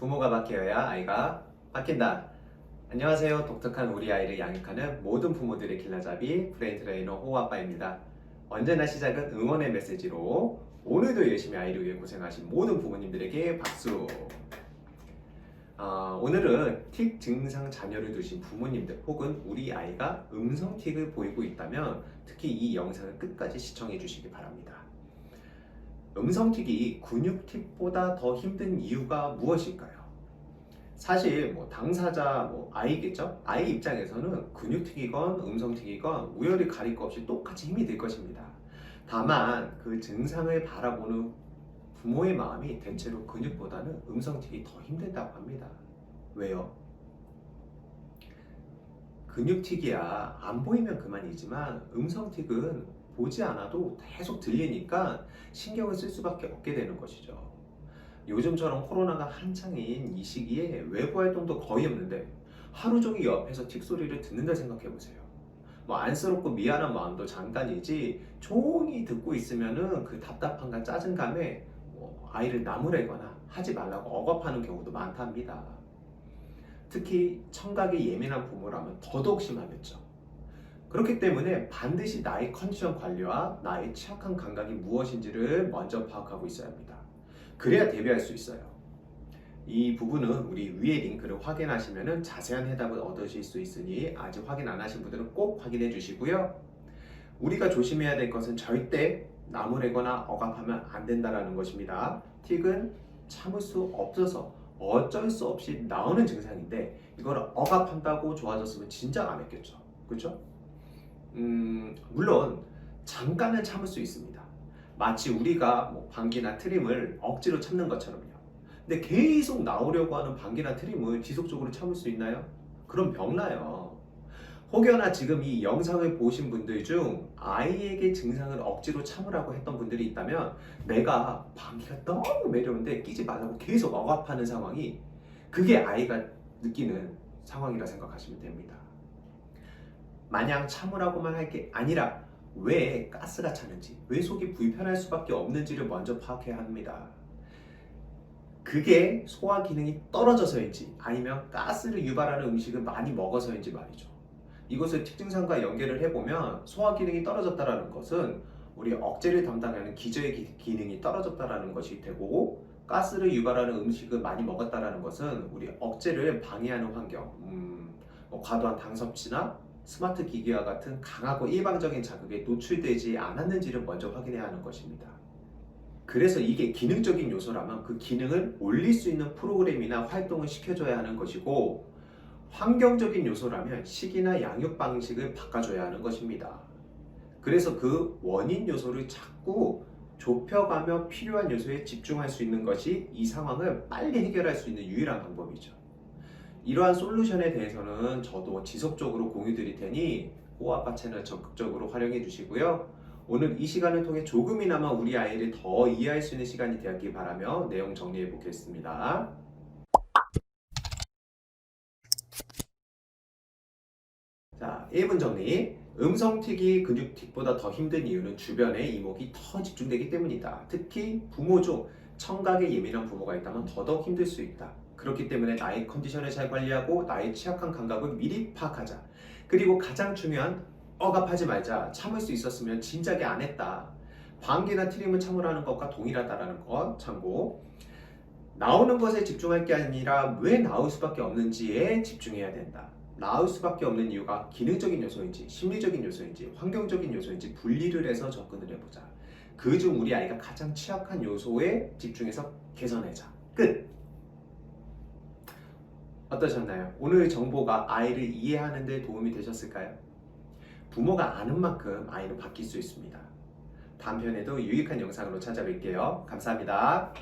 부모가 바뀌어야 아이가 바뀐다. 안녕하세요. 독특한 우리 아이를 양육하는 모든 부모들의 길라잡이 브레인 트레이너 호아빠입니다. 언제나 시작은 응원의 메시지로 오늘도 열심히 아이를 위해 고생하신 모든 부모님들에게 박수. 아, 오늘은 틱 증상 자녀를 두신 부모님들 혹은 우리 아이가 음성 틱을 보이고 있다면 특히 이 영상을 끝까지 시청해 주시기 바랍니다. 음성 틱이 근육 틱보다 더 힘든 이유가 무엇일까요? 사실 뭐 당사자 뭐 아이겠죠? 아이 입장에서는 근육 틱이건 음성 틱이건 우열이 가릴 것 없이 똑같이 힘이 들 것입니다. 다만 그 증상을 바라보는 부모의 마음이 대체로 근육보다는 음성 틱이 더 힘들다고 합니다. 왜요? 근육 틱이야 안 보이면 그만이지만 음성 틱은 보지 않아도 계속 들리니까 신경을 쓸 수밖에 없게 되는 것이죠. 요즘처럼 코로나가 한창인 이 시기에 외부 활동도 거의 없는데 하루 종일 옆에서 틱 소리를 듣는다 생각해 보세요. 뭐 안쓰럽고 미안한 마음도 잠깐이지 종이 듣고 있으면은 그 답답함과 짜증감에 뭐 아이를 나무래거나 하지 말라고 억압하는 경우도 많답니다. 특히 청각에 예민한 부모라면 더더욱 심하겠죠. 그렇기 때문에 반드시 나의 컨디션 관리와 나의 취약한 감각이 무엇인지를 먼저 파악하고 있어야 합니다. 그래야 대비할 수 있어요. 이 부분은 우리 위에 링크를 확인하시면 자세한 해답을 얻으실 수 있으니 아직 확인 안 하신 분들은 꼭 확인해 주시고요. 우리가 조심해야 될 것은 절대 나무래거나 억압하면 안 된다라는 것입니다. 틱은 참을 수 없어서 어쩔 수 없이 나오는 증상인데 이걸 억압한다고 좋아졌으면 진짜 안 했겠죠. 그렇죠? 음, 물론 잠깐은 참을 수 있습니다. 마치 우리가 뭐 방귀나 트림을 억지로 참는 것처럼요. 근데 계속 나오려고 하는 방귀나 트림을 지속적으로 참을 수 있나요? 그럼 병나요. 혹여나 지금 이 영상을 보신 분들 중 아이에게 증상을 억지로 참으라고 했던 분들이 있다면 내가 방귀가 너무 매려운데 끼지 말라고 계속 억압하는 상황이 그게 아이가 느끼는 상황이라 생각하시면 됩니다. 마냥 참으라고만 할 게 아니라 왜 가스가 차는지, 왜 속이 불편할 수밖에 없는지를 먼저 파악해야 합니다. 그게 소화 기능이 떨어져서인지 아니면 가스를 유발하는 음식을 많이 먹어서인지 말이죠. 이것을 특증상과 연결을 해보면 소화 기능이 떨어졌다라는 것은 우리 억제를 담당하는 기저의 기- 기능이 떨어졌다라는 것이 되고 가스를 유발하는 음식을 많이 먹었다라는 것은 우리 억제를 방해하는 환경, 음, 뭐 과도한 당 섭취나 스마트 기기와 같은 강하고 일방적인 자극에 노출되지 않았는지를 먼저 확인해야 하는 것입니다. 그래서 이게 기능적인 요소라면 그 기능을 올릴 수 있는 프로그램이나 활동을 시켜줘야 하는 것이고 환경적인 요소라면 식이나 양육 방식을 바꿔줘야 하는 것입니다. 그래서 그 원인 요소를 자꾸 좁혀가며 필요한 요소에 집중할 수 있는 것이 이 상황을 빨리 해결할 수 있는 유일한 방법이죠. 이러한 솔루션에 대해서는 저도 지속적으로 공유 드릴 테니 호아빠 채널 적극적으로 활용해 주시고요. 오늘 이 시간을 통해 조금이나마 우리 아이를 더 이해할 수 있는 시간이 되었길 바라며 내용 정리해 보겠습니다. 자, 1분 정리. 음성틱이 근육틱보다 더 힘든 이유는 주변에 이목이 더 집중되기 때문이다. 특히 부모 중 청각에 예민한 부모가 있다면 더더욱 힘들 수 있다. 그렇기 때문에 나의 컨디션을 잘 관리하고 나의 취약한 감각을 미리 파악하자. 그리고 가장 중요한 억압하지 말자. 참을 수 있었으면 진작에 안 했다. 방귀나 트림을 참으라는 것과 동일하다라는 것 참고. 나오는 것에 집중할 게 아니라 왜 나올 수밖에 없는지에 집중해야 된다. 나올 수밖에 없는 이유가 기능적인 요소인지 심리적인 요소인지 환경적인 요소인지 분리를 해서 접근을 해보자. 그중 우리 아이가 가장 취약한 요소에 집중해서 개선하자. 끝. 어떠셨나요? 오늘 정보가 아이를 이해하는 데 도움이 되셨을까요? 부모가 아는 만큼 아이는 바뀔 수 있습니다. 다음 편에도 유익한 영상으로 찾아뵐게요. 감사합니다.